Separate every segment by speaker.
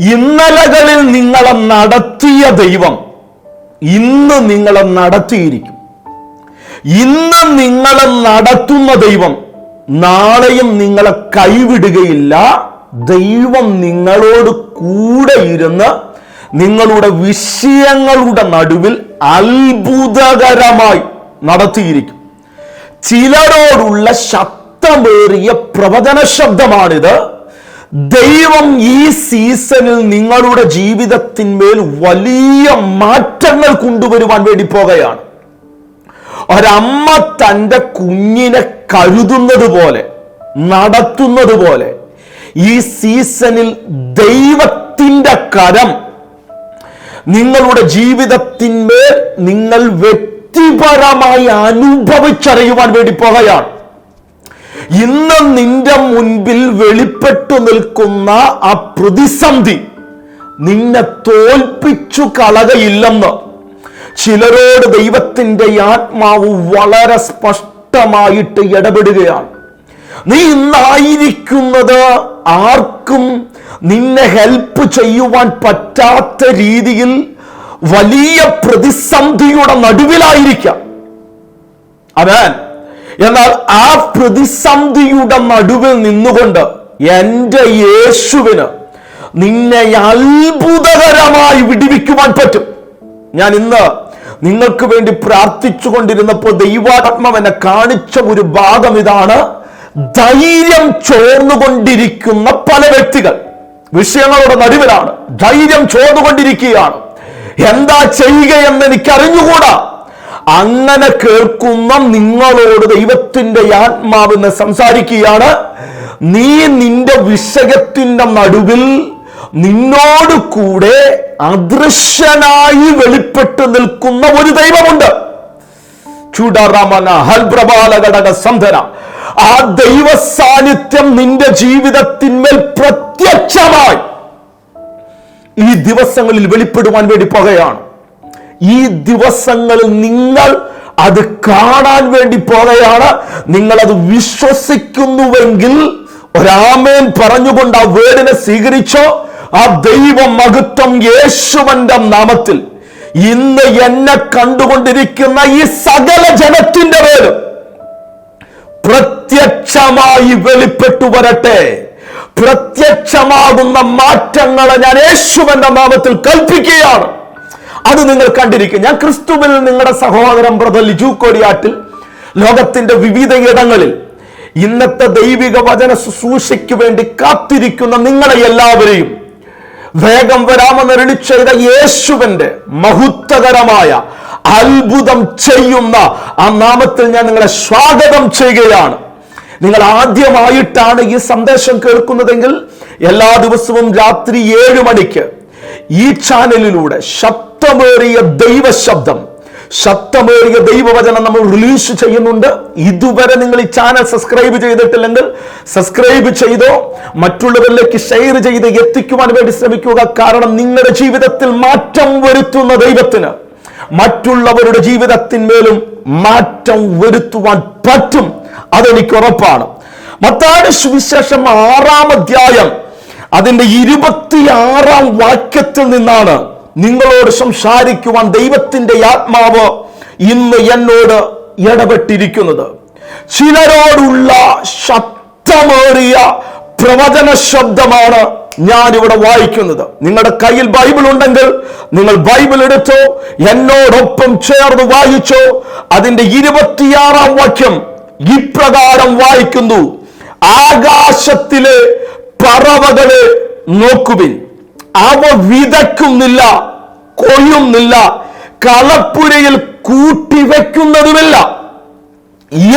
Speaker 1: ഇന്നലകളിൽ നിങ്ങളെ നടത്തിയ ദൈവം ഇന്ന് നിങ്ങളെ നടത്തിയിരിക്കും. ഇന്ന് നിങ്ങളെ നടത്തുന്ന ദൈവം നാളെയും നിങ്ങളെ കൈവിടുകയില്ല. ദൈവം നിങ്ങളോട് കൂടെ ഇരുന്ന് നിങ്ങളുടെ വിഷയങ്ങളുടെ നടുവിൽ അത്ഭുതകരമായി നടത്തിയിരിക്കും. ചിലരോടുള്ള ശക്തമേറിയ പ്രവചന ശബ്ദമാണിത്. ദൈവം ഈ സീസണിൽ നിങ്ങളുടെ ജീവിതത്തിന്മേൽ വലിയ മാറ്റങ്ങൾ കൊണ്ടുവരുവാൻ വേണ്ടി പോകുകയാണ്. ഒരമ്മ തന്റെ കുഞ്ഞിനെ കരുതുന്നത് പോലെ നടത്തുന്നത് പോലെ ഈ സീസണിൽ ദൈവത്തിന്റെ കരം നിങ്ങളുടെ ജീവിതത്തിന്മേൽ നിങ്ങൾ വ്യക്തിപരമായി അനുഭവിച്ചറിയുവാൻ വേണ്ടി പോകുകയാണ്. ഇന്ന് നിന്റെ മുൻപിൽ വെളിപ്പെട്ടു നിൽക്കുന്ന ആ പ്രതിസന്ധി നിന്നെ തോൽപ്പിച്ചു കളകയില്ലെന്ന്. ചിലരോട് ദൈവത്തിന്റെ ആത്മാവ് വളരെ സ്പഷ്ടമായിട്ട് ഇടപെടുകയാണ്. നീ ഇന്നായിരിക്കുന്നത് ആർക്കും നിന്നെ ഹെൽപ്പ് ചെയ്യുവാൻ പറ്റാത്ത രീതിയിൽ വലിയ പ്രതിസന്ധിയുടെ നടുവിലായിരിക്കാം. അവൻ എന്നാൽ ആ പ്രതിസന്ധിയുടെ നടുവിൽ നിന്നുകൊണ്ട് എന്റെ യേശുവിന് നിന്നെ അത്ഭുതകരമായി വിടിവിക്കുവാൻ പറ്റും. ഞാൻ ഇന്ന് നിങ്ങൾക്ക് വേണ്ടി പ്രാർത്ഥിച്ചു കൊണ്ടിരുന്നപ്പോൾ ദൈവാത്മാവ് എന്നെ കാണിച്ച ഒരു ഭാഗം ഇതാണ്. ധൈര്യം ചോർന്നുകൊണ്ടിരിക്കുന്ന പല വ്യക്തികൾ വിഷയങ്ങളുടെ നടുവിലാണ്. ധൈര്യം ചോർന്നുകൊണ്ടിരിക്കുകയാണ് എന്താ ചെയ്യുകയെന്ന് എനിക്ക് അറിഞ്ഞുകൂടാ അങ്ങനെ കേൾക്കുന്ന നിങ്ങളോട് ദൈവത്തിന്റെ ആത്മാവ് സംസാരിക്കുകയാണ്. നീ നിന്റെ വിഷയത്തിന്റെ നടുവിൽ നിന്നോട് കൂടെ അദൃശ്യനായി വെളിപ്പെട്ടു നിൽക്കുന്ന ഒരു ദൈവമുണ്ട്. ചൂടാറാമന സന്ധന ആ ദൈവ സാന്നിധ്യം നിന്റെ ജീവിതത്തിന്മേൽ പ്രത്യക്ഷമായി. ഈ ദിവസങ്ങളിൽ വെളിപ്പെടുവാൻ വേണ്ടി പോകുകയാണ്. ഈ ദിവസങ്ങളിൽ നിങ്ങൾ അത് കാണാൻ വേണ്ടി പോകുകയാണ് നിങ്ങൾ അത് വിശ്വസിക്കുന്നുവെങ്കിൽ ഒരാമേൻ പറഞ്ഞുകൊണ്ട് ആ വേടിനെ സ്വീകരിച്ചോ. ആ ദൈവ മഹത്വം യേശുവന്റെ നാമത്തിൽ ഇന്ന് എന്നെ കണ്ടുകൊണ്ടിരിക്കുന്ന ഈ സകല ജനത്തിന്റെ പേരും പ്രത്യക്ഷമായി വെളിപ്പെട്ടു വരട്ടെ. പ്രത്യക്ഷമാകുന്ന മാറ്റങ്ങളെ ഞാൻ യേശുവന്റെ നാമത്തിൽ കൽപ്പിക്കുകയാണ്. അത് നിങ്ങൾ കണ്ടിരിക്കും. ഞാൻ ക്രിസ്തുവിൽ നിങ്ങളുടെ സഹോദരൻ ബ്രദർ ലിജു കൊടിയാട്ടിൽ ലോകത്തിന്റെ വിവിധ ഇടങ്ങളിൽ ഇന്നത്തെ ദൈവിക വചന ശുശ്രൂഷയ്ക്ക് വേണ്ടി കാത്തിരിക്കുന്ന നിങ്ങളെ എല്ലാവരെയും വേഗം വരാമെന്ന് ചെയ്ത യേശുവിന്റെ മഹത്വകരമായ അത്ഭുതം ചെയ്യുന്ന ആ നാമത്തിൽ ഞാൻ നിങ്ങളെ സ്വാഗതം ചെയ്യുകയാണ്. നിങ്ങൾ ആദ്യമായിട്ടാണ് ഈ സന്ദേശം കേൾക്കുന്നതെങ്കിൽ എല്ലാ ദിവസവും രാത്രി ഏഴ് മണിക്ക് ഈ ചാനലിലൂടെ ശബ്ദമേറിയ ദൈവശബ്ദം. ശക്തമേറിയ ദൈവവചനം നമ്മൾ റിലീസ് ചെയ്യുന്നുണ്ട്. ഇതുവരെ നിങ്ങൾ ഈ ചാനൽ സബ്സ്ക്രൈബ് ചെയ്തിട്ടില്ലെങ്കിൽ സബ്സ്ക്രൈബ് ചെയ്തോ മറ്റുള്ളവരിലേക്ക് ഷെയർ ചെയ്ത് എത്തിക്കുവാൻ വേണ്ടി ശ്രമിക്കുക. കാരണം നിങ്ങളുടെ ജീവിതത്തിൽ മാറ്റം വരുത്തുന്ന ദൈവത്തിന് മറ്റുള്ളവരുടെ ജീവിതത്തിന്മേലും മാറ്റം വരുത്തുവാൻ പറ്റും. അതെനിക്ക് ഉറപ്പാണ്. മത്താട് സുവിശേഷം ആറാം അധ്യായം അതിന്റെ ഇരുപത്തിയാറാം വാക്യത്തിൽ നിന്നാണ് നിങ്ങളോട് സംസാരിക്കുവാൻ ദൈവത്തിന്റെ ആത്മാവ് ഇന്ന് എന്നോട് ഇടപെട്ടിരിക്കുന്നത്. ചിലരോടുള്ള ശക്തമേറിയ പ്രവചന ശബ്ദമാണ് ഞാൻ ഇവിടെ വായിക്കുന്നത്. നിങ്ങളുടെ കയ്യിൽ ബൈബിൾ ഉണ്ടെങ്കിൽ നിങ്ങൾ ബൈബിൾ എടുത്തോ എന്നോടൊപ്പം ചേർന്ന് വായിച്ചോ. അതിന്റെ ഇരുപത്തിയാറാം വാക്യം ഇപ്രകാരം വായിക്കുന്നു. ആകാശത്തിലെ പറവകളെ നോക്കുവിൻ. അവ വിതയ്ക്കുന്നില്ല. കൊയ്യുന്നില്ല കളപ്പുരയിൽ കൂട്ടിവെക്കുന്നതുമില്ല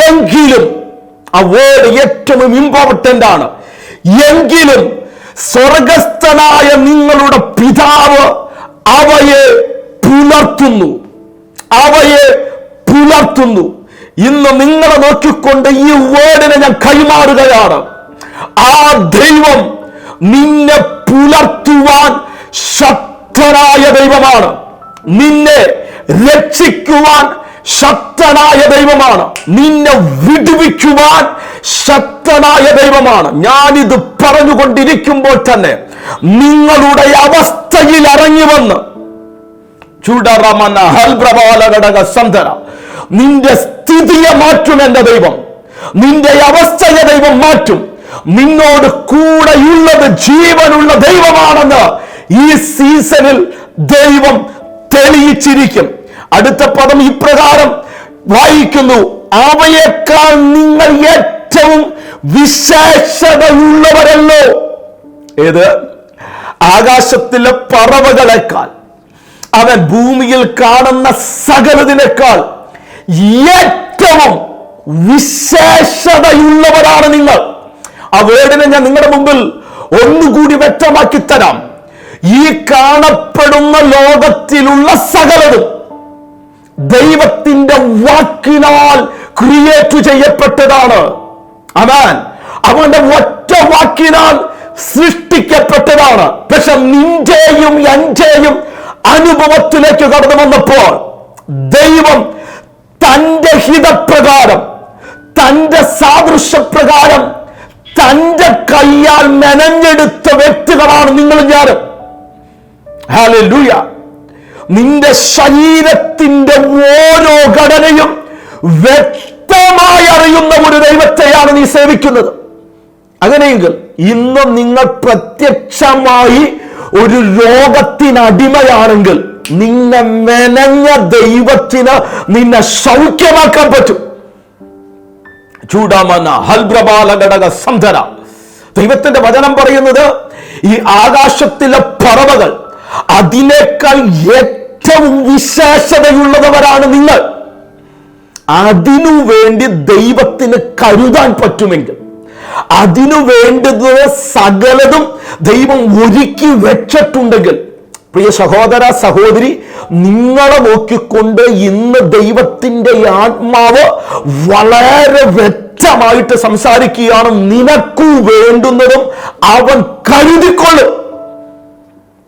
Speaker 1: എങ്കിലും ആ വേർഡ് ഏറ്റവും ഇമ്പോർട്ടന്റ് ആണ്. എങ്കിലും സ്വർഗസ്ഥനായ നിങ്ങളുടെ പിതാവ് അവയെ പുലർത്തുന്നു. അവയെ പുലർത്തുന്നു. ഇന്ന് നിങ്ങളെ നോക്കിക്കൊണ്ട് ഈ വേർഡിനെ ഞാൻ കൈമാറുകയാണ്. ആ ദൈവം നിന്നെ പുലർത്തുവാൻ ശക്തനായ ദൈവമാണ്. നിന്നെ രക്ഷിക്കുവാൻ ശക്തനായ ദൈവമാണ്. നിന്നെ വിടുവിക്കുവാൻ ശക്തനായ ദൈവമാണ്. ഞാനിത് പറഞ്ഞുകൊണ്ടിരിക്കുമ്പോൾ തന്നെ നിങ്ങളുടെ അവസ്ഥയിൽ ഇറങ്ങി വന്ന് ചുടറമന ഹൽപ്രബാലഘടക സന്ധന നിന്റെ സ്ഥിതിയെ മാറ്റും എന്റെ ദൈവം. നിന്റെ അവസ്ഥയെ ദൈവം മാറ്റും. നിന്നോട് കൂടെയുള്ളത് ജീവനുള്ള ദൈവമാണെന്ന് ഈ സീസണിൽ ദൈവം തെളിയിച്ചിരിക്കും. അടുത്ത പദം ഇപ്രകാരം വായിക്കുന്നു അവയേക്കാൾ നിങ്ങൾ ഏറ്റവും വിശേഷതയുള്ളവരല്ലോ. ഏത്? ആകാശത്തിലെ പറവകളെക്കാൾ. അവൻ ഭൂമിയിൽ കാണുന്ന സകലതിനേക്കാൾ ഏറ്റവും വിശേഷതയുള്ളവരാണ് നിങ്ങൾ. ആ വേർഡിനെ ഞാൻ നിങ്ങളുടെ മുമ്പിൽ ഒന്നുകൂടി വ്യക്തമാക്കി തരാം ഈ കാണപ്പെടുന്ന ലോകത്തിലുള്ള സകലതും ദൈവത്തിന്റെ വാക്കിനാൽ ക്രിയേറ്റ് ചെയ്യപ്പെട്ടതാണ്. അവൻ അവന്റെ ഒറ്റ വാക്കിനാൽ സൃഷ്ടിക്കപ്പെട്ടതാണ്. പക്ഷെ നിന്റെയും എന്റെയും അനുഭവത്തിലേക്ക് കടന്നു വന്നപ്പോൾ ദൈവം തന്റെ ഹിതപ്രകാരം തന്റെ സാദൃശ്യപ്രകാരം തന്റെ കയ്യാൽ മെനഞ്ഞെടുത്ത വ്യക്തികളാണ് നിങ്ങളും ഞാനും. ഹാലൂയ നിന്റെ ശരീരത്തിന്റെ ഓരോ ഘടനയും വ്യക്തമായി അറിയുന്ന ഒരു ദൈവത്തെയാണ് നീ സേവിക്കുന്നത്. അങ്ങനെയെങ്കിൽ ഇന്ന് നിങ്ങൾ പ്രത്യക്ഷമായി ഒരു രോഗത്തിനടിമയാണെങ്കിൽ നിന്നെ മെനഞ്ഞ ദൈവത്തിന് നിന്നെ സൗഖ്യമാക്കാൻ പറ്റും. ചൂടാമന ഹൽബ്രബാല ഘടക സന്ധന ദൈവത്തിന്റെ വചനം പറയുന്നത് ഈ ആകാശത്തിലെ പറവകൾ അതിനേക്കാൾ ഏറ്റവും വിശേഷതയുള്ളവരാണ് നിങ്ങൾ. അതിനു വേണ്ടി ദൈവത്തിന് കരുതാൻ പറ്റുമെങ്കിൽ അതിനു വേണ്ടത് സകലതും ദൈവം ഒരുക്കി വെച്ചിട്ടുണ്ടെങ്കിൽ പ്രിയ സഹോദര സഹോദരി നിങ്ങളെ നോക്കിക്കൊണ്ട് ഇന്ന് ദൈവത്തിന്റെ ആത്മാവ് വളരെ വ്യക്തമായിട്ട് സംസാരിക്കുകയാണ്. നിനക്കു വേണ്ടുന്നതും അവൻ കരുതിക്കൊള്ളും.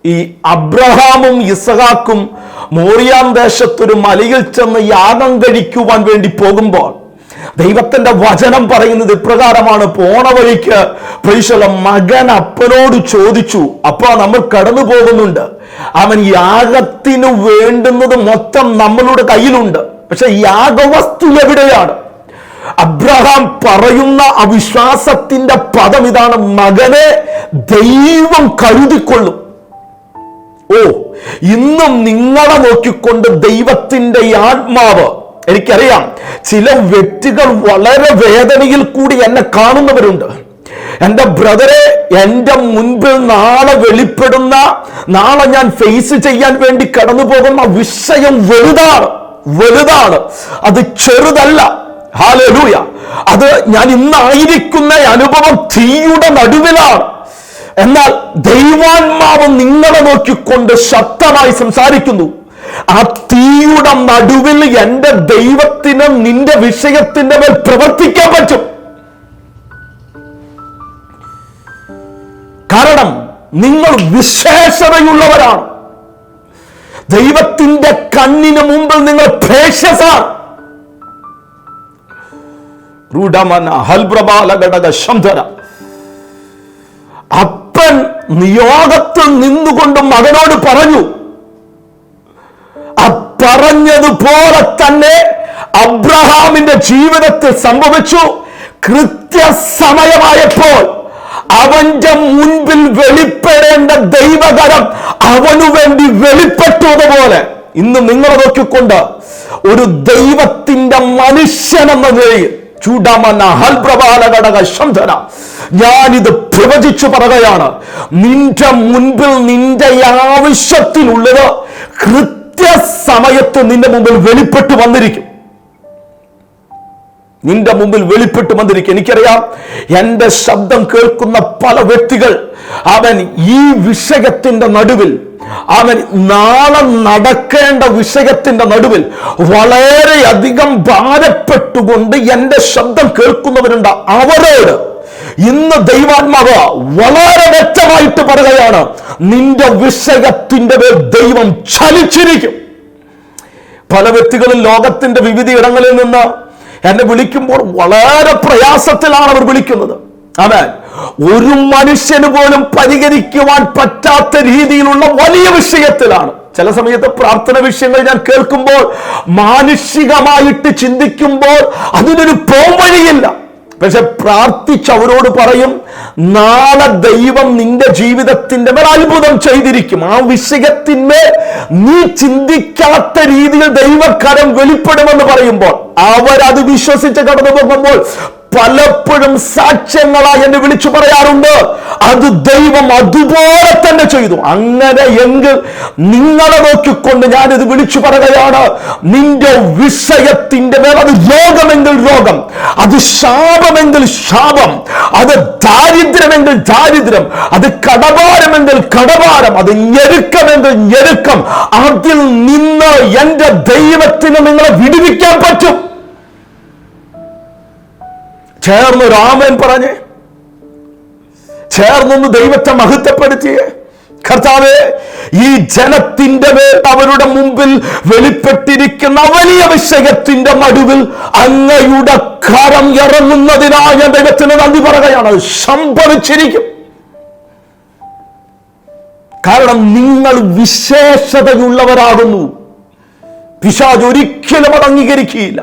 Speaker 1: ഈ അബ്രഹാമും ഇസഹാക്കും മോറിയാം ദേശത്തൊരു മലയിൽ ചെന്ന് യാഗം കഴിക്കുവാൻ വേണ്ടി പോകുമ്പോൾ ദൈവത്തിന്റെ വചനം പറയുന്നത് ഇപ്രകാരമാണ്. പോണ വഴിക്ക് പ്രീശല മകൻ അപ്പനോട് ചോദിച്ചു അപ്പ നമ്മൾ കടന്നു പോകുന്നുണ്ട്. അവൻ യാഗത്തിന് വേണ്ടുന്നത് മൊത്തം നമ്മളുടെ കയ്യിലുണ്ട്. പക്ഷെ യാഗവസ്തു എവിടെയാണ്? അബ്രഹാം പറയുന്ന അവിശ്വാസത്തിന്റെ പദം ഇതാണ് മകനെ ദൈവം കരുതിക്കൊള്ളും. ഓ ഇന്നും നിങ്ങളെ നോക്കിക്കൊണ്ട് ദൈവത്തിന്റെ ആത്മാവ് എനിക്കറിയാം ചില വ്യക്തികൾ വളരെ വേദനയിൽ കൂടി എന്നെ കാണുന്നവരുണ്ട്. എന്റെ ബ്രദറെ എന്റെ മുൻപിൽ നാളെ വെളിപ്പെടുന്ന നാളെ ഞാൻ ഫേസ് ചെയ്യാൻ വേണ്ടി കടന്നു പോകുന്ന വിഷയം വലുതാണ് വലുതാണ്. അത് ചെറുതല്ല. ഹാലൂയ അത് ഞാൻ ഇന്നായിരിക്കുന്ന അനുഭവം തീയുടെ നടുവിലാണ്. എന്നാൽ ദൈവാത്മാവ് നിങ്ങളെ നോക്കിക്കൊണ്ട് ശക്തമായി സംസാരിക്കുന്നു. ആ തീയുടെ നടുവിൽ എന്റെ ദൈവത്തിന് നിന്റെ വിഷയത്തിന്റെ മേൽ പ്രവർത്തിക്കാൻ പറ്റും. കാരണം നിങ്ങൾ വിശേഷതയുള്ളവരാണ്. ദൈവത്തിന്റെ കണ്ണിന് മുമ്പിൽ നിങ്ങൾ ഹൽബ്രബാല ഘടക അപ്പൻ നിയോഗത്തിൽ നിന്നുകൊണ്ട് മകനോട് പറഞ്ഞു ആ പറഞ്ഞതുപോലെ തന്നെ അബ്രഹാമിന്റെ ജീവിതത്തിൽ സംഭവിച്ചു. കൃത്യസമയമായപ്പോൾ അവന്റെ മുൻപിൽ വെളിപ്പെടേണ്ട ദൈവകരം അവനു വേണ്ടി വെളിപ്പെട്ടതുപോലെ. ഇന്ന് നിങ്ങളെ നോക്കിക്കൊണ്ട് ഒരു ദൈവത്തിന്റെ മനുഷ്യൻ എന്ന നിലയിൽ ഞാനിത് പ്രവചിച്ചു പറയുകയാണ്. നിന്റെ മുൻപിൽ നിന്റെ ആവശ്യത്തിനുള്ളത് കൃത്യസമയത്ത് നിന്റെ മുമ്പിൽ വെളിപ്പെട്ടു വന്നിരിക്കും. നിന്റെ മുമ്പിൽ വെളിപ്പെട്ട് വന്നിരിക്കും. എനിക്കറിയാം എന്റെ ശബ്ദം കേൾക്കുന്ന പല വ്യക്തികൾ അവൻ ഈ വിഷയത്തിന്റെ നടുവിൽ അവൻ നാളെ നടക്കേണ്ട വിഷയത്തിന്റെ നടുവിൽ വളരെയധികം ഭാരപ്പെട്ടുകൊണ്ട് എന്റെ ശബ്ദം കേൾക്കുന്നവരുണ്ട്. അവരോട് ഇന്ന് ദൈവാത്മാവ് വളരെ വ്യക്തമായിട്ട് പറയുകയാണ് നിന്റെ വിഷയത്തിന്റെ മേൽ ദൈവം ചലിച്ചിരിക്കും. പല വ്യക്തികളും ലോകത്തിന്റെ വിവിധ ഇടങ്ങളിൽ നിന്ന് എന്നെ വിളിക്കുമ്പോൾ വളരെ പ്രയാസത്തിലാണ് അവർ വിളിക്കുന്നത്. അവൻ ഒരു മനുഷ്യന് പോലും പരിഹരിക്കുവാൻ പറ്റാത്ത രീതിയിലുള്ള വലിയ വിഷയത്തിലാണ്. ചില സമയത്ത് പ്രാർത്ഥന വിഷയങ്ങൾ ഞാൻ കേൾക്കുമ്പോൾ മാനുഷികമായിട്ട് ചിന്തിക്കുമ്പോൾ അതിനൊരു പോംവഴിയില്ല. പക്ഷെ പ്രാർത്ഥിച്ച് അവരോട് പറയും നാളെ ദൈവം നിന്റെ ജീവിതത്തിന്റെ മേൽ അത്ഭുതം ചെയ്തിരിക്കും. ആ വിഷയത്തിന്മേൽ നീ ചിന്തിക്കാത്ത രീതിയിൽ ദൈവകരം വെളിപ്പെടുമെന്ന് പറയുമ്പോൾ അവരത് വിശ്വസിച്ച് കടന്നു പോകുമ്പോൾ പലപ്പോഴും സാക്ഷ്യങ്ങളായി എന്നെ വിളിച്ചു പറയാറുണ്ട്. അത് ദൈവം അതുപോലെ തന്നെ ചെയ്തു. അങ്ങനെ എങ്കിൽ നിങ്ങളെ നോക്കിക്കൊണ്ട് ഞാനിത് വിളിച്ചു പറയുകയാണ്. നിന്റെ വിഷയത്തിന്റെ മേൽ അത് രോഗമെങ്കിൽ രോഗം അത് ശാപമെങ്കിൽ ശാപം അത് ദാരിദ്ര്യമെങ്കിൽ ദാരിദ്ര്യം അത് കടഭാരമെങ്കിൽ കടഭാരം അത് ഞെരുക്കമെങ്കിൽ ഞെരുക്കം. അതിൽ നിന്ന് എന്റെ ദൈവത്തിന് നിങ്ങളെ വിടുവിക്കാൻ പറ്റും. ചേർന്ന് രാമൻ പറഞ്ഞ് ചേർന്നൊന്ന് ദൈവത്തെ മഹത്വപ്പെടുത്തിയേ കർത്താവ് ഈ ജനത്തിന്റെ മേൽ അവരുടെ മുമ്പിൽ വെളിപ്പെട്ടിരിക്കുന്ന വലിയ വിഷയത്തിന്റെ നടുവിൽ അങ്ങയുടെ കരം ഇറങ്ങുന്നതിനായ ദൈവത്തിന് നന്ദി പറയുകയാണ്. സംഭവിച്ചിരിക്കും കാരണം നിങ്ങൾ വിശേഷതയുള്ളവരാകുന്നു. പിശാജ് ഒരിക്കലും അത് അംഗീകരിക്കുകയില്ല.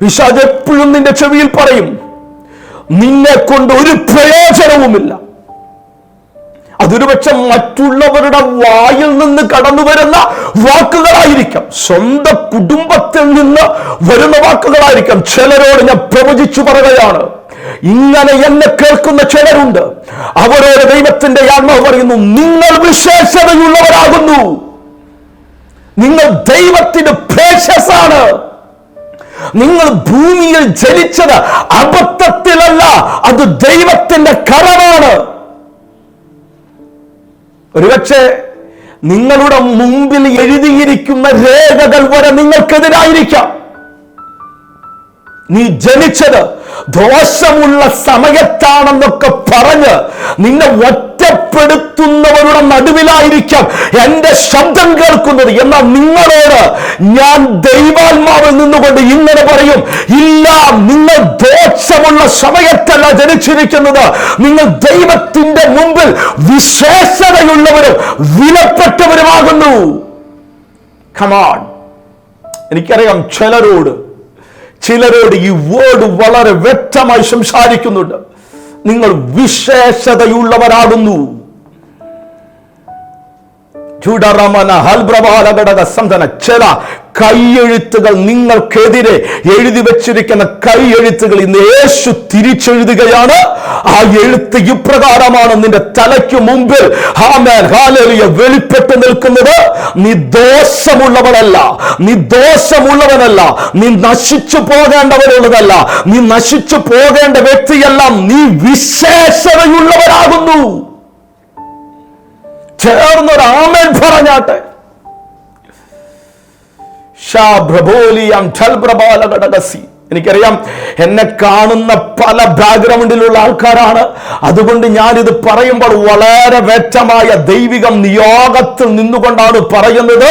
Speaker 1: പിശാജ് എപ്പോഴും നിന്റെ ചെവിയിൽ പറയും നിന്നെ കൊണ്ട് ഒരു പ്രയോജനവുമില്ല. അതൊരുപക്ഷെ മറ്റുള്ളവരുടെ വായിൽ നിന്ന് കടന്നു വരുന്ന വാക്കുകളായിരിക്കാം. സ്വന്തം കുടുംബത്തിൽ നിന്ന് വരുന്ന വാക്കുകളായിരിക്കാം. ചിലരോട് ഞാൻ പ്രവചിച്ചു പറയുകയാണ്. ഇങ്ങനെ എന്നെ കേൾക്കുന്ന ചിലരുണ്ട്. അവരോട് ദൈവത്തിന്റെ ആത്മാവ് പറയുന്നു നിങ്ങൾ വിശേഷതയുള്ളവരാകുന്നു. നിങ്ങൾ ദൈവത്തിന് പ്രേശസാണ് നിങ്ങൾ ഭൂമിയിൽ ജനിച്ചത് അബദ്ധത്തിലല്ല അത് ദൈവത്തിന്റെ കരമാണ്. ഒരുപക്ഷെ നിങ്ങളുടെ മുമ്പിൽ എഴുതിയിരിക്കുന്ന രേഖകൾ വരെ നിങ്ങൾക്കെതിരായിരിക്കാം. നീ ജനിച്ചത് ദോഷമുള്ള സമയത്താണെന്നൊക്കെ പറഞ്ഞ് നിന്നെ ഒറ്റപ്പെടുത്തുന്നവരുടെ നടുവിലായിരിക്കാം എന്റെ ശബ്ദം കേൾക്കുന്നത്. എന്നാൽ നിങ്ങളോട് ഞാൻ ദൈവാത്മാവിൽ നിന്നുകൊണ്ട് ഇങ്ങനെ പറയും ഇല്ല നിങ്ങൾ ദോഷമുള്ള സമയത്തല്ല ജനിച്ചിരിക്കുന്നത്. നിങ്ങൾ ദൈവത്തിന്റെ മുമ്പിൽ വിശേഷതയുള്ളവരും വിലപ്പെട്ടവരുമാകുന്നു. കമാൺ എനിക്കറിയാം ചിലരോട് ചിലരോട് ഈ വേർഡ് വളരെ വ്യക്തമായി സംസാരിക്കുന്നുണ്ട്. നിങ്ങൾ വിശേഷതയുള്ളവരാകുന്നു. ചില കൈയെഴുത്തുകൾ നിങ്ങൾക്കെതിരെ എഴുതി വെച്ചിരിക്കുന്ന കൈയെഴുത്തുകൾ ഇന്ന് യേശു തിരിച്ചെഴുതുകയാണ്. ആ എഴുത്ത് ഇപ്രകാരമാണ് നിന്റെ തലയ്ക്ക് മുമ്പിൽ. വെളിപ്പെട്ട് നിൽക്കുന്നത് നീ ദോഷമുള്ളവനല്ല. നീ ദോഷമുള്ളവനല്ല. നീ നശിച്ചു പോകേണ്ടവനുള്ളതല്ല. നീ നശിച്ചു പോകേണ്ട വ്യക്തിയെല്ലാം നീ വിശേഷതയുള്ളവരാകുന്നു. ചേർന്നൊരു ആമേൻ പറഞ്ഞാട്ടെ എനിക്കറിയാം എന്നെ കാണുന്ന പല ബാക്ക്ഗ്രൗണ്ടിലുള്ള ആൾക്കാരാണ്. അതുകൊണ്ട് ഞാൻ ഇത് പറയുമ്പോൾ വളരെ വ്യക്തമായ ദൈവിക നിയോഗത്തിൽ നിന്നുകൊണ്ടാണ് പറയുന്നത്.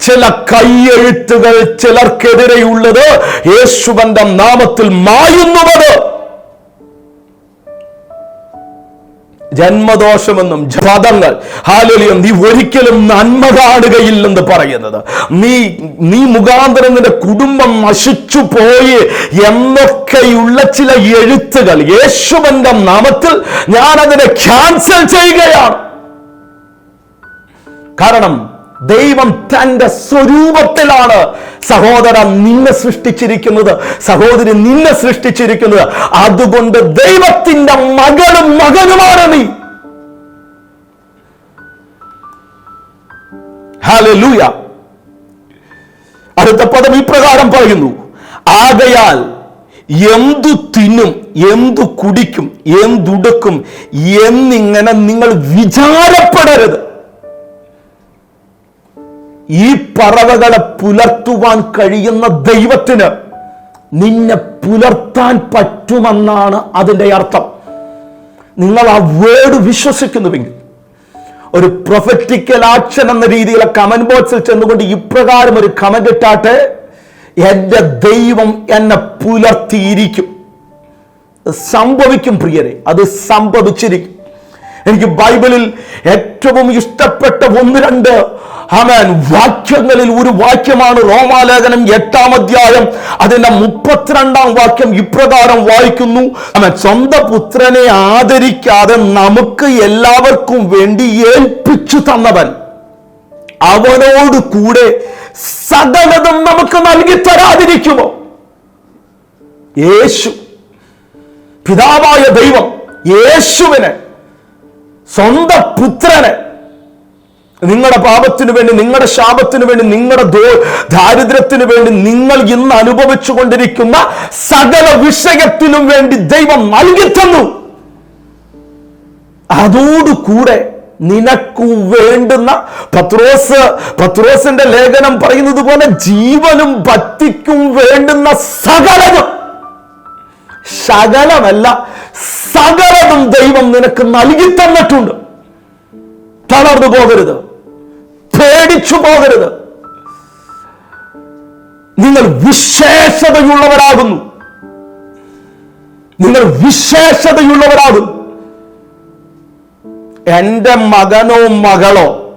Speaker 1: ചില കൈയെഴുത്തുകൾ ചിലർക്കെതിരെയുള്ളത് യേശുവന്റെ നാമത്തിൽ മായുന്നുവത്. ജന്മദോഷമെന്നും പദങ്ങൾ ഹാലലിയം നീ ഒരിക്കലും നന്മ കാണുകയില്ലെന്ന് പറയുന്നത്. നീ നീ മുഖാന്തരം നിന്റെ കുടുംബം നശിച്ചു പോയി എന്നൊക്കെയുള്ള ചില എഴുത്തുകൾ യേശുവന്റെ നാമത്തിൽ ഞാൻ അതിനെ ക്യാൻസൽ ചെയ്യുകയാണ്. കാരണം ദൈവം തന്റെ സ്വരൂപത്തിലാണ് സഹോദര നിന്നെ സൃഷ്ടിച്ചിരിക്കുന്നത് സഹോദരി നിന്നെ സൃഷ്ടിച്ചിരിക്കുന്നത്. അതുകൊണ്ട് ദൈവത്തിന്റെ മകളും മകനുമാണ് നീ. ഹാലൂയ അടുത്ത പദം ഇപ്രകാരം പറയുന്നു. ആകയാൽ എന്തു തിന്നും എന്തു കുടിക്കും എന്തുടുക്കും എന്നിങ്ങനെ നിങ്ങൾ വിചാരപ്പെടരുത്. ഈ പറവകളെ പുലർത്തുവാൻ കഴിയുന്ന ദൈവത്തിന് നിന്നെ പുലർത്താൻ പറ്റുമെന്നാണ് അതിന്റെ അർത്ഥം. നിങ്ങൾ ആ വേർഡ് വിശ്വസിക്കുന്നുവെങ്കിൽ ഒരു പ്രൊഫറ്റിക്കൽ ആക്ഷൻ എന്ന രീതിയിലെ കമന്റ് ബോക്സിൽ ചെന്നുകൊണ്ട് ഇപ്രകാരം ഒരു കമന്റ് ഇട്ടാട്ടെ എന്റെ ദൈവം എന്നെ പുലർത്തിയിരിക്കും. സംഭവിക്കും പ്രിയരെ അത് സംഭവിച്ചിരിക്കും. എനിക്ക് ബൈബിളിൽ ഏറ്റവും ഇഷ്ടപ്പെട്ട ഒന്ന് രണ്ട് ആമേൻ. വാക്യങ്ങളിൽ ഒരു വാക്യമാണ് റോമാലേഖനം എട്ടാം അധ്യായം അതിന്റെ മുപ്പത്തിരണ്ടാം വാക്യം ഇപ്രകാരം വായിക്കുന്നു. ആമേൻ. സ്വന്തം പുത്രനെ ആദരിക്കാതെ നമുക്ക് എല്ലാവർക്കും വേണ്ടി ഏൽപ്പിച്ചു തന്നവൻ അവനോട് കൂടെ സകലതും നമുക്ക് നൽകി തരാതിരിക്കുമോ? യേശു പിതാവായ ദൈവം യേശുവിനെ സ്വന്തം പുത്രനെ നിങ്ങളുടെ പാപത്തിനു വേണ്ടി നിങ്ങളുടെ ശാപത്തിന് വേണ്ടി നിങ്ങളുടെ ദോ- ദാരിദ്ര്യത്തിന് വേണ്ടി നിങ്ങൾ ഇന്ന് അനുഭവിച്ചു കൊണ്ടിരിക്കുന്ന സകല വിഷയത്തിനും വേണ്ടി ദൈവം നൽകി തന്നു. അതോടുകൂടെ നിനക്കു വേണ്ടുന്ന പത്രോസ് പത്രോസിന്റെ ലേഖനം പറയുന്നത് പോലെ ജീവനും ഭക്തിക്കും വേണ്ടുന്ന സകലതും ശകലമല്ല സകലതും ദൈവം നിനക്ക് നൽകി തന്നിട്ടുണ്ട്. തളർന്നു പോകരുത്. പേടിച്ചു പോകരുത്. നിങ്ങൾ വിശേഷതയുള്ളവരാകുന്നു. നിങ്ങൾ വിശേഷതയുള്ളവരാകുന്നു. എന്റെ മകനോ മകളോ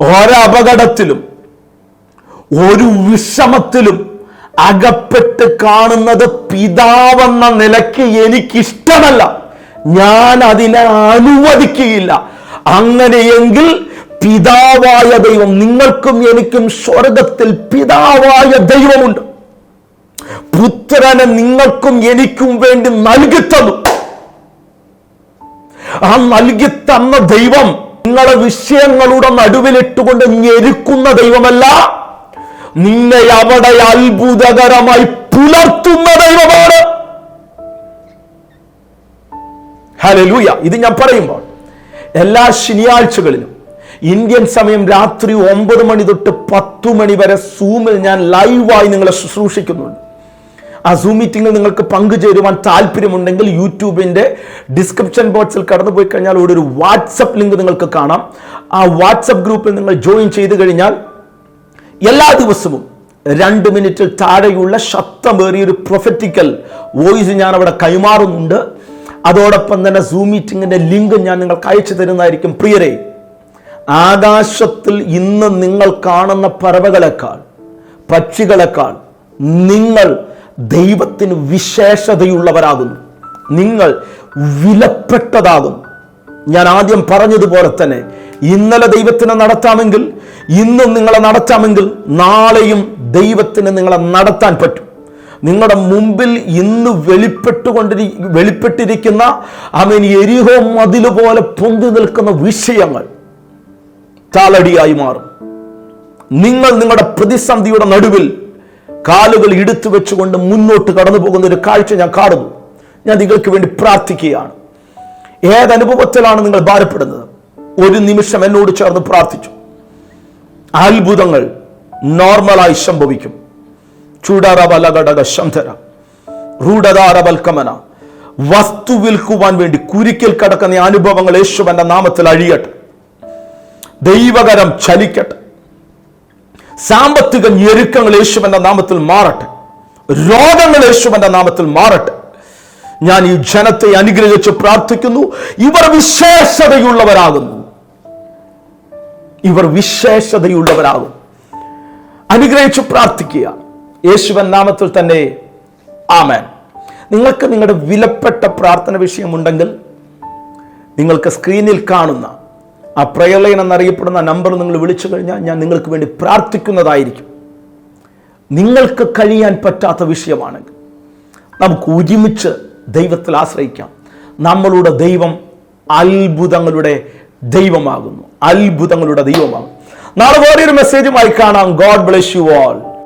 Speaker 1: ഒരപകടത്തിലും ഒരു വിഷമത്തിലും അകപ്പെട്ട് കാണുന്നത് പിതാവെന്ന നിലയ്ക്ക് എനിക്കിഷ്ടമല്ല. ഞാൻ അതിനെ അനുവദിക്കുകയില്ല. അങ്ങനെയെങ്കിൽ പിതാവായ ദൈവം നിങ്ങൾക്കും എനിക്കും സ്വർഗത്തിൽ പിതാവായ ദൈവമുണ്ട്. പുത്രനെ നിങ്ങൾക്കും എനിക്കും വേണ്ടി നൽകി തന്നു. ആ നൽകി തന്ന ദൈവം നിങ്ങളെ വിഷയങ്ങളുടെ നടുവിലിട്ടുകൊണ്ട് ഞെരുക്കുന്ന ദൈവമല്ല നിന്നെ അവിടെ അത്ഭുതകരമായി പുലർത്തുന്ന ദൈവമാണ്. ഹലലൂയ ഇത് ഞാൻ പറയുമ്പോൾ എല്ലാ ശനിയാഴ്ചകളിലും ഇന്ത്യൻ സമയം രാത്രി ഒമ്പത് മണി തൊട്ട് പത്തു മണി വരെ സൂമിൽ ഞാൻ ലൈവായി നിങ്ങളെ ശുശ്രൂഷിക്കുന്നുണ്ട്. ആ സൂം മീറ്റിംഗിൽ നിങ്ങൾക്ക് പങ്കുചേരുവാൻ താല്പര്യമുണ്ടെങ്കിൽ യൂട്യൂബിന്റെ ഡിസ്ക്രിപ്ഷൻ ബോക്സിൽ കടന്നു പോയി കഴിഞ്ഞാൽ ഇവിടെ ഒരു വാട്സപ്പ് ലിങ്ക് നിങ്ങൾക്ക് കാണാം. ആ വാട്സപ്പ് ഗ്രൂപ്പിൽ നിങ്ങൾ ജോയിൻ ചെയ്ത് കഴിഞ്ഞാൽ എല്ലാ ദിവസവും രണ്ട് മിനിറ്റിൽ താഴെയുള്ള ശക്തമേറിയ ഒരു പ്രൊഫറ്റിക്കൽ വോയിസ് ഞാൻ അവിടെ കൈമാറുന്നുണ്ട്. അതോടൊപ്പം തന്നെ സൂം മീറ്റിങ്ങിന്റെ ലിങ്ക് ഞാൻ നിങ്ങൾക്ക് അയച്ചു തരുന്നതായിരിക്കും. പ്രിയരെ ആകാശത്തിൽ ഇന്ന് നിങ്ങൾ കാണുന്ന പറവകളെക്കാൾ പക്ഷികളെക്കാൾ നിങ്ങൾ ദൈവത്തിന് വിശേഷതയുള്ളവരാകുന്നു. നിങ്ങൾ വിലപ്പെട്ടതാകുന്നു. ഞാൻ ആദ്യം പറഞ്ഞതുപോലെ തന്നെ ഇന്നലെ ദൈവത്തിന് നടത്താമെങ്കിൽ ഇന്നും നിങ്ങളെ നടത്താമെങ്കിൽ നാളെയും ദൈവത്തിന് നിങ്ങളെ നടത്താൻ പറ്റും. നിങ്ങളുടെ മുമ്പിൽ ഇന്ന് വെളിപ്പെട്ടുകൊണ്ടിരി വെളിപ്പെട്ടിരിക്കുന്ന അവൻ എരിഹോ മതിൽ പോലെ പൊന്തി നിൽക്കുന്ന വിഷയങ്ങൾ താളടിയായി മാറും. നിങ്ങൾ നിങ്ങളുടെ പ്രതിസന്ധിയുടെ നടുവിൽ കാലുകൾ എടുത്തു വെച്ചുകൊണ്ട് മുന്നോട്ട് കടന്നു പോകുന്ന ഒരു കാഴ്ച ഞാൻ കാണുന്നു. ഞാൻ നിങ്ങൾക്ക് വേണ്ടി പ്രാർത്ഥിക്കുകയാണ്. ഏതനുഭവത്തിലാണ് നിങ്ങൾ ഭാരപ്പെടുന്നത്? ഒരു നിമിഷം എന്നോട് ചേർന്ന് പ്രാർത്ഥിച്ചു. അത്ഭുതങ്ങൾ നോർമലായി സംഭവിക്കും. ചൂടാറബലഘടക ശന്ധര റൂഢതാരവൽക്കമന വസ്തു വിൽക്കുവാൻ വേണ്ടി കുരുക്കിൽ കടക്കുന്ന അനുഭവങ്ങൾ യേശുവന്റെ നാമത്തിൽ അഴിയട്ടെ. ദൈവകരം ചലിക്കട്ടെ. സാമ്പത്തിക ഞെരുക്കങ്ങൾ യേശുവന്റെ നാമത്തിൽ മാറട്ടെ. രോഗങ്ങൾ യേശുവന്റെ നാമത്തിൽ മാറട്ടെ. ഞാൻ ഈ ജനത്തെ അനുഗ്രഹിച്ച് പ്രാർത്ഥിക്കുന്നു. ഇവർ വിശേഷതയുള്ളവരാകുന്നു. ഇവർ വിശേഷതയുള്ളവരാകും. അനുഗ്രഹിച്ച് പ്രാർത്ഥിക്കുക. യേശുവൻ നാമത്തിൽ തന്നെ ആമേൻ. നിങ്ങൾക്ക് നിങ്ങളുടെ വിലപ്പെട്ട പ്രാർത്ഥന വിഷയമുണ്ടെങ്കിൽ നിങ്ങൾക്ക് സ്ക്രീനിൽ കാണുന്ന ആ പ്രയർ ലൈൻ എന്നറിയപ്പെടുന്ന നമ്പർ നിങ്ങൾ വിളിച്ചു കഴിഞ്ഞാൽ ഞാൻ നിങ്ങൾക്ക് വേണ്ടി പ്രാർത്ഥിക്കുന്നതായിരിക്കും. നിങ്ങൾക്ക് കഴിയാൻ പറ്റാത്ത വിഷയമാണെങ്കിൽ നമുക്ക് ഒരുമിച്ച് ദൈവത്തിൽ ആശ്രയിക്കാം. നമ്മളുടെ ദൈവം അത്ഭുതങ്ങളുടെ ദൈവമാകുന്നു. അത്ഭുതങ്ങളുടെ ദൈവമാകും നാളെ വേറൊരു മെസ്സേജുമായി കാണാം. God bless you all